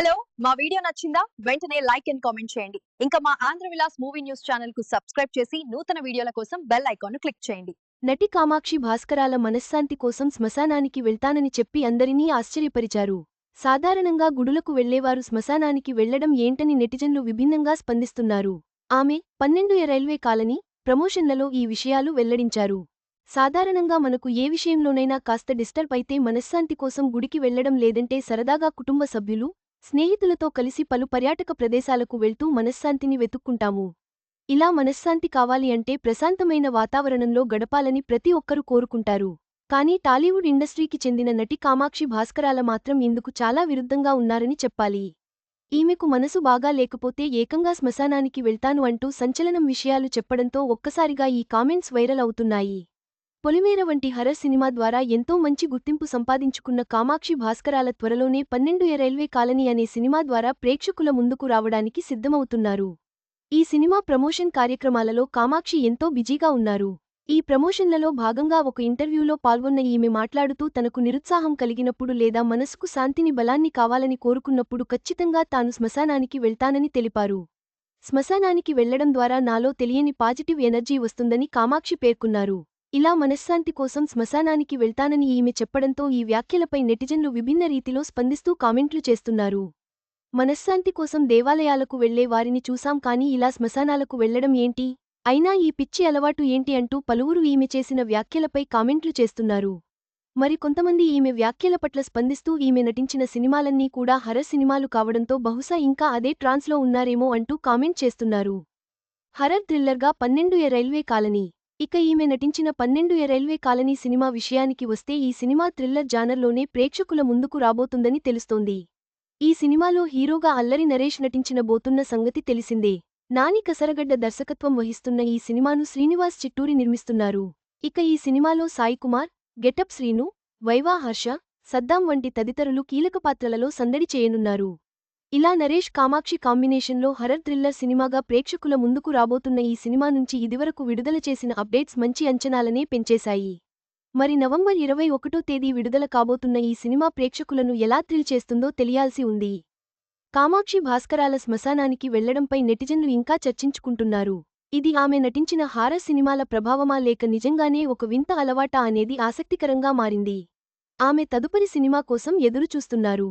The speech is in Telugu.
హలో మా వీడియో నచ్చిందా? వెంటనే లైక్ అండ్ కామెంట్ చేయండి. ఇంకా మా ఆంధ్ర విలాస్ మూవీ న్యూస్ ఛానల్కు సబ్స్క్రైబ్ చేసి నూతన వీడియోల కోసం బెల్ ఐకాన్ క్లిక్ చేయండి. నటి కామాక్షి భాస్కరాల మనశ్శాంతి కోసం శ్మశానానికి వెళ్తానని చెప్పి అందరినీ ఆశ్చర్యపరిచారు. సాధారణంగా గుడులకు వెళ్ళేవారు శ్మశానానికి వెళ్ళడం ఏంటని నెటిజన్లు విభిన్నంగా స్పందిస్తున్నారు. ఆమె పన్నెండు రైల్వే కాలనీ ప్రమోషన్లలో ఈ విషయాలు వెల్లడించారు. సాధారణంగా మనకు ఏ విషయంలోనైనా కాస్త డిస్టర్బ్ అయితే మనశ్శాంతి కోసం గుడికి వెళ్ళడం లేదంటే సరదాగా కుటుంబ సభ్యులు స్నేహితులతో కలిసి పలు పర్యాటక ప్రదేశాలకు వెళ్తూ మనశ్శాంతిని వెతుక్కుంటాము. ఇలా మనశ్శాంతి కావాలి అంటే ప్రశాంతమైన వాతావరణంలో గడపాలని ప్రతి ఒక్కరూ కోరుకుంటారు. కానీ టాలీవుడ్ ఇండస్ట్రీకి చెందిన నటి కామాక్షి భాస్కరాల మాత్రం ఇందుకు చాలా విరుద్ధంగా ఉన్నారని చెప్పాలి. ఈమెకు మనసు బాగా లేకపోతే ఏకంగా శ్మశానానికి వెళ్తాను అంటూ సంచలనం విషయాలు చెప్పడంతో ఒక్కసారిగా ఈ కామెంట్స్ వైరల్ అవుతున్నాయి. పొలిమేర వంటి హర సినిమా ద్వారా ఎంతో మంచి గుర్తింపు సంపాదించుకున్న కామాక్షి భాస్కరాల త్వరలోనే పన్నెండు ఏ రైల్వే కాలనీ అనే సినిమా ద్వారా ప్రేక్షకుల ముందుకు రావడానికి సిద్ధమవుతున్నారు. ఈ సినిమా ప్రమోషన్ కార్యక్రమాలలో కామాక్షి ఎంతో బిజీగా ఉన్నారు. ఈ ప్రమోషన్లలో భాగంగా ఒక ఇంటర్వ్యూలో పాల్గొన్న ఈమె మాట్లాడుతూ తనకు నిరుత్సాహం కలిగినప్పుడు లేదా మనసుకు శాంతిని బలాన్ని కావాలని కోరుకున్నప్పుడు ఖచ్చితంగా తాను శ్మశానానికి వెళ్తానని తెలిపారు. శ్మశానానికి వెళ్ళడం ద్వారా నాలో తెలియని పాజిటివ్ ఎనర్జీ వస్తుందని కామాక్షి పేర్కొన్నారు. ఇలా మనశ్శాంతి కోసం శ్మశానానికి వెళ్తానని ఈమె చెప్పడంతో ఈ వ్యాఖ్యలపై నెటిజన్లు విభిన్న రీతిలో స్పందిస్తూ కామెంట్లు చేస్తున్నారు. మనశ్శాంతి కోసం దేవాలయాలకు వెళ్ళే వారిని చూసాం కానీ ఇలా శ్మశానాలకు వెళ్ళడం ఏంటి? అయినా ఈ పిచ్చి అలవాటు ఏంటి అంటూ పలువురు ఈమె చేసిన వ్యాఖ్యలపై కామెంట్లు చేస్తున్నారు. మరి కొంతమంది ఈమె వ్యాఖ్యల పట్ల స్పందిస్తూ ఈమె నటించిన సినిమాలన్నీ కూడా హర సినిమాలు కావడంతో బహుశా ఇంకా అదే ట్రాన్స్లో ఉన్నారేమో అంటూ కామెంట్ చేస్తున్నారు. హరర్ థ్రిల్లర్గా పన్నెండు ఏ రైల్వే కాలనీ ఇక ఈమె నటించిన పన్నెండు ఎ రైల్వే కాలనీ సినిమా విషయానికి వస్తే ఈ సినిమా థ్రిల్లర్ జానర్లోనే ప్రేక్షకుల ముందుకు రాబోతుందని తెలుస్తోంది. ఈ సినిమాలో హీరోగా అల్లరి నరేష్ నటించిన బోతున్న సంగతి తెలిసిందే. నాని కసరగడ్డ దర్శకత్వం వహిస్తున్న ఈ సినిమాను శ్రీనివాస్ చిట్టూరి నిర్మిస్తున్నారు. ఇక ఈ సినిమాలో సాయి కుమార్ గెటప్ శ్రీను వైవా హర్ష సద్దాం వంటి తదితరులు కీలక పాత్రలలో సందడి చేయనున్నారు. ఇలా నరేష్ కామాక్షి కాంబినేషన్లో హర్రర్ థ్రిల్లర్ సినిమాగా ప్రేక్షకుల ముందుకు రాబోతున్న ఈ సినిమా నుంచి ఇదివరకు విడుదల చేసిన అప్డేట్స్ మంచి అంచనాలనే పెంచేశాయి. మరి నవంబర్ ఇరవై ఒకటో తేదీ విడుదల కాబోతున్న ఈ సినిమా ప్రేక్షకులను ఎలా థ్రిల్ చేస్తుందో తెలియాల్సి ఉంది. కామాక్షి భాస్కరాల శ్మశానానికి వెళ్ళడంపై నెటిజన్లు ఇంకా చర్చించుకుంటున్నారు. ఇది ఆమె నటించిన హారర్ సినిమాల ప్రభావమా లేక నిజంగానే ఒక వింత అలవాటా అనేది ఆసక్తికరంగా మారింది. ఆమె తదుపరి సినిమా కోసం ఎదురుచూస్తున్నారు.